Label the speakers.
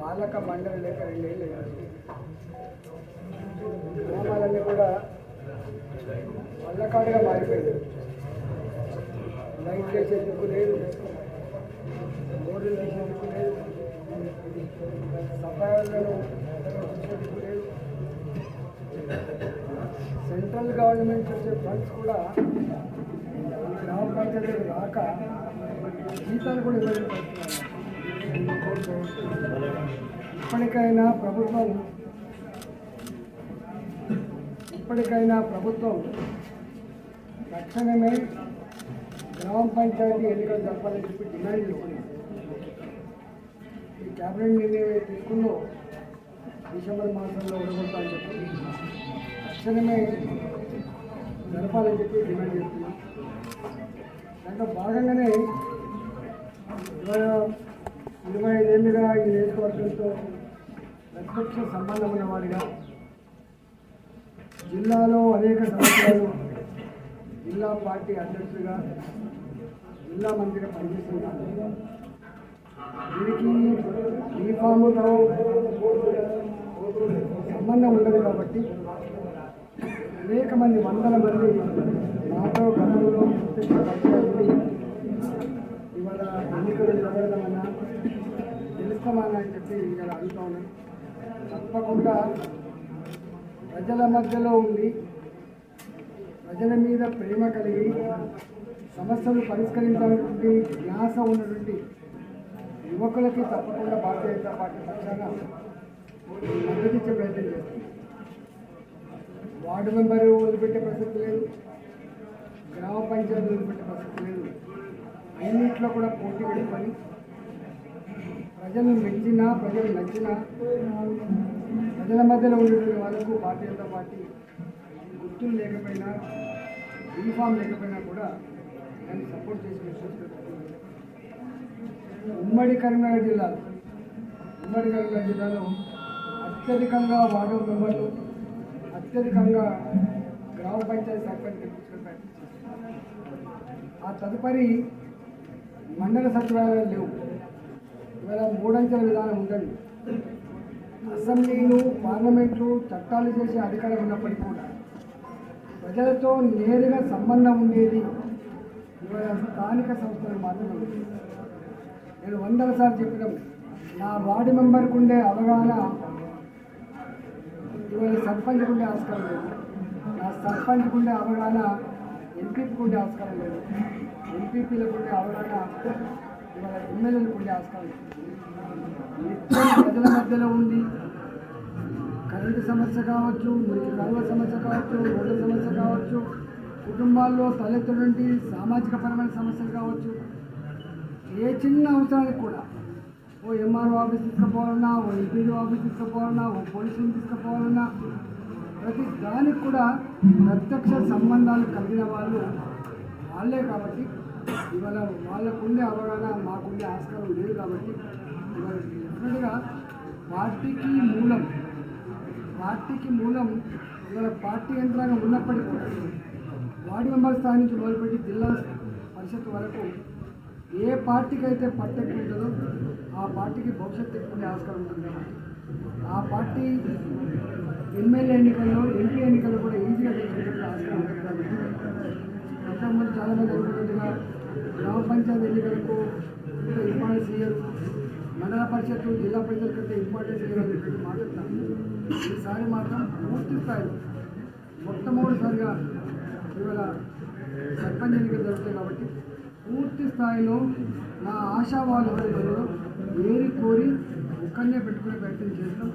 Speaker 1: పాలక మండలి లేక రెండేళ్ళు గ్రామాలన్నీ కూడా వల్లకాడుగా మారిపోయింది. లైట్ వేసే దిక్కు లేదు. బోర్డులు తీసే దిక్కు లేదు. సఫాయాలను చూసే లేదు. సెంట్రల్ గవర్నమెంట్ వచ్చే ఫండ్స్ కూడా గ్రామ పంచాయతీలు రాక జీతాలు కూడా ఇవ్వలేకపోతున్నారు ఇప్పటికైనా ప్రభుత్వం ఇప్పటికైనా ప్రభుత్వం తక్షణమే గ్రామ పంచాయతీ ఎన్నికలు జరపాలని చెప్పి డిమాండ్ చేసుకున్నాం ఈ క్యాబినెట్ నిర్ణయం తీసుకుందో డిసెంబర్ మాసంలో ఉండగొడతామని చెప్పి తక్షణమే జరపాలని చెప్పి డిమాండ్ చేస్తున్నాం. దాంట్లో భాగంగానే ఇరవై ఇరవై ఐదేళ్ళుగా ఈ నియోజకవర్గంతో ప్రత్యక్ష సంబంధం ఉన్నవాడిగా జిల్లాలో అనేక సంవత్సరాలు జిల్లా పార్టీ అధ్యక్షుడిగా జిల్లా మంత్రిగా పనిచేస్తున్నాను దీనికి బీఫాముతో సంబంధం ఉండదు కాబట్టి అనేక మంది వందల మంది నాతో గతంలో ప్రత్యక్ష ఇవాళ ఎన్నికలు జరగడం అన్నా అని చెప్పి ఇలా అడుగుతా ఉన్నాను తప్పకుండా ప్రజల మధ్యలో ఉండి ప్రజల మీద ప్రేమ కలిగి సమస్యలు పరిష్కరించాలన్నటువంటి ధ్యాస ఉన్నటువంటి యువకులకి తప్పకుండా భారతీయ జనతా పార్టీ పక్షాన మద్దతిచ్చే ప్రయత్నం చేస్తుంది వార్డు మెంబర్ వదిలిపెట్టే ప్రసక్తి లేదు. గ్రామ పంచాయతీ వదిలిపెట్టే ప్రసక్తి లేదు. అన్నింటిలో కూడా పోటీ పెట్టుకొని ప్రజలు మెచ్చినా ప్రజలు నచ్చినా ప్రజల మధ్యలో ఉండేటువంటి వాళ్ళకు భారతీయ పార్టీ గుర్తులు లేకపోయినా యూనిఫామ్ లేకపోయినా కూడా దాన్ని సపోర్ట్ చేసి ఉమ్మడి కరీంనగర్ జిల్లాలో ఉమ్మడి కరీంనగర్ జిల్లాలో అత్యధికంగా వార్డు మెంబర్లు అత్యధికంగా గ్రామ పంచాయతీ సర్పంచ్ గెలిపించుకునే ప్రయత్నం ఆ తదుపరి మండల సచివాలయాలు లేవు. ఇలా మూడంచెల విధానం ఉంటుంది అసెంబ్లీలు పార్లమెంట్లు చట్టాలు చేసే అధికారం ఉన్నప్పటికీ కూడా ప్రజలతో నేరుగా సంబంధం ఉండేది ఇవాళ స్థానిక సంస్థలు మాత్రమే నేను వందల సార్లు చెప్పినాం నా వార్డు మెంబర్కి ఉండే అవగాహన ఇవాళ సర్పంచ్కి ఉండే ఆస్కారం లేదు. నా సర్పంచ్కి ఉండే అవగాహన ఎంపీకి ఉండే ఆస్కారం లేదు. ఎంపీపీలకు ఉండే అవగాహన ఇవాళ ఎమ్మెల్యేలకు ఉండే ఆస్కారం ప్రజల మధ్యలో ఉండి కరెంటు సమస్య కావచ్చు మురికి కరువు సమస్య కావచ్చు రోడ్ల సమస్య కావచ్చు కుటుంబాల్లో తలెత్తుటువంటి సామాజిక పరమైన సమస్యలు కావచ్చు ఏ చిన్న అవసరానికి కూడా ఓ ఎంఆర్ఓ ఆఫీస్ తీసుకుపోవాలన్నా ఓ ఎంపీడీ ఆఫీస్ తీసుకుపోవాలన్నా ఓ పోలీసులు తీసుకుపోవాలన్నా ప్రతి దానికి కూడా ప్రత్యక్ష సంబంధాలు కలిగిన వాళ్ళు వాళ్ళే కాబట్టి ఇవాళ వాళ్ళకుండే అవగాహన మాకుండే ఆస్కారం లేదు కాబట్టి ఇవాళ డెఫినెట్గా పార్టీకి మూలం పార్టీకి మూలం ఇవాళ పార్టీ యంత్రాంగం ఉన్నప్పటికీ కూడా వార్డు మెంబర్ స్థాయి నుంచి మొదలుపెట్టి జిల్లా పరిషత్ వరకు ఏ పార్టీకి అయితే పట్టెక్కు ఉంటుందో ఆ పార్టీకి భవిష్యత్తు ఎక్కువ ఆస్కారం ఉంటుంది కాబట్టి ఆ పార్టీ ఎమ్మెల్యే ఎన్నికల్లో ఎంపీ ఎన్నికల్లో కూడా ఈజీగా గెలిచేటట్టు ఆస్కారం ఉంటుంది కాబట్టి అంతకుముందు చాలామంది అనుకున్నట్టుగా గ్రామ పంచాయతీ ఎన్నికలకు ఇంత ఇంపార్టెన్స్ ఇయ్యరు మండల జిల్లా ప్రజలకంటే కంటే ఇంపార్టెన్స్ ఇయ్యరు చెప్పి మాట్లాడతాను. ఈసారి మాత్రం పూర్తి స్థాయిలో మొట్టమొదటిసారిగా ఇవాళ సర్పంచ్ ఎన్నికలు జరుగుతాయి కాబట్టి పూర్తి స్థాయిలో నా ఆశావాలు ఏరి కోరి ఒక్కనే పెట్టుకునే ప్రయత్నం చేస్తాం.